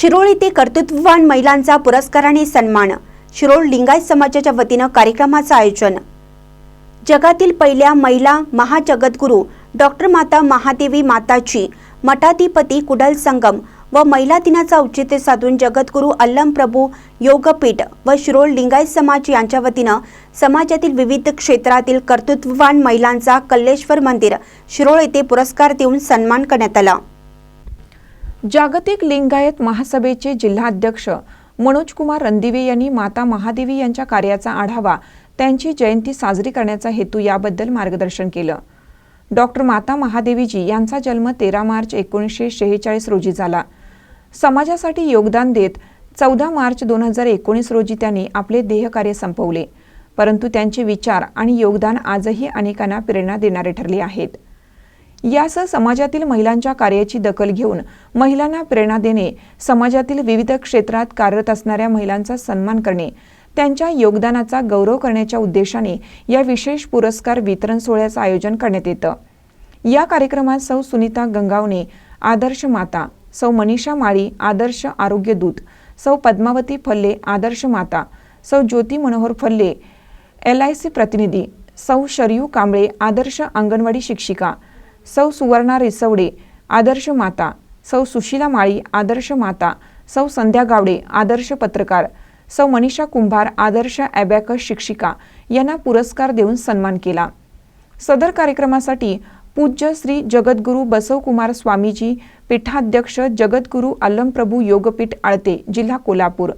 शिरोळ येथे कर्तृत्ववान महिलांचा पुरस्काराने सन्मान. शिरोळ लिंगायत समाजाच्या वतीनं कार्यक्रमाचं आयोजन. जगातील पहिल्या महिला महाजगद्गुरू डॉक्टर माता महादेवी माताची मठाधिपती कुडल संगम व महिला दिनाचं औचित्य साधून जगद्गुरू अल्लम प्रभू योगपीठ व शिरोळ लिंगायत समाज यांच्या वतीनं समाजातील विविध क्षेत्रातील कर्तृत्ववान महिलांचा कल्लेश्वर मंदिर शिरोळ येथे पुरस्कार देऊन सन्मान करण्यात आला. जागतिक लिंगायत महासभेचे जिल्हाध्यक्ष मनोजकुमार रणदिवे यांनी माता महादेवी यांच्या कार्याचा आढावा त्यांची जयंती साजरी करण्याचा हेतू याबद्दल मार्गदर्शन केलं. डॉक्टर माता महादेवीजी यांचा जन्म तेरा मार्च एकोणीसशे शेहेचाळीस रोजी झाला. समाजासाठी योगदान देत चौदा मार्च दोन हजार एकोणीस रोजी त्यांनी आपले देहकार्य संपवले. परंतु त्यांचे विचार आणि योगदान आजही अनेकांना प्रेरणा देणारे ठरले आहेत. यासह समाजातील महिलांच्या कार्याची दखल घेऊन महिलांना प्रेरणा देणे समाजातील विविध क्षेत्रात कार्यरत असणाऱ्या महिलांचा सन्मान करणे त्यांच्या योगदानाचा गौरव करण्याच्या उद्देशाने या विशेष पुरस्कार वितरण सोहळ्याचं आयोजन करण्यात येतं. या कार्यक्रमात सौ सुनीता गंगावणे आदर्श माता सौ मनीषा माळी आदर्श आरोग्य दूत सौ पद्मावती फल्ले आदर्श माता सौ Jyoti Manohar Phalle L I C प्रतिनिधी सौ शरयू कांबळे आदर्श अंगणवाडी शिक्षिका सौ सुवर्णा रिसवडे आदर्श माता. सौ सुशीला माळी आदर्श माता. सौ संध्या गावडे आदर्श पत्रकार. सौ मनीषा कुंभार आदर्श ॲबॅकस शिक्षिका यांना पुरस्कार देऊन सन्मान केला. सदर कार्यक्रमासाठी पूज्य श्री जगद्गुरू बसवकुमार स्वामीजी पीठाध्यक्ष जगद्गुरू अलमप्रभू योगपीठ आळते जिल्हा कोल्हापूर.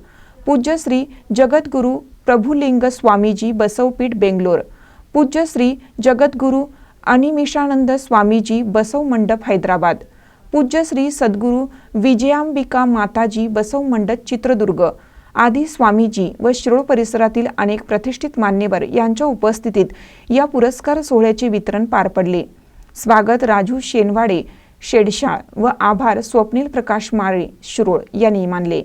पूज्य श्री जगद्गुरू प्रभुलिंग स्वामीजी बसवपीठ बेंगलोर. पूज्य श्री जगद्गुरू अनिमिषानंद स्वामीजी बसव मंडप हैदराबाद. पूज्य श्री सद्गुरू विजयांबिका माताजी बसव मंडप चित्रदुर्ग. आदी स्वामीजी व शिरोळ परिसरातील अनेक प्रतिष्ठित मान्यवर यांच्या उपस्थितीत या पुरस्कार सोहळ्याचे वितरण पार पडले. स्वागत राजू शेनवाडे शेडशाळ व आभार स्वप्नील प्रकाश माळे शिरोळ यांनी मानले.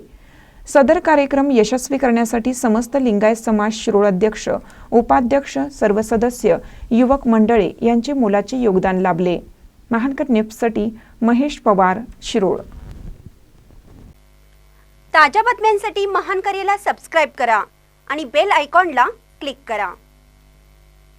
सदर कार्यक्रम यशस्वी करण्यासाठी समस्त लिंगायत समाज शिरोळ अध्यक्ष उपाध्यक्ष सर्व सदस्य युवक मंडळे यांचे मोलाचे योगदान लाभले. महानकर न्यूजसाठी महेश पवार शिरोळ. ताज्या बातम्यांसाठी महानकरेला सबस्क्राईब करा आणि बेल आयकॉनला क्लिक करा.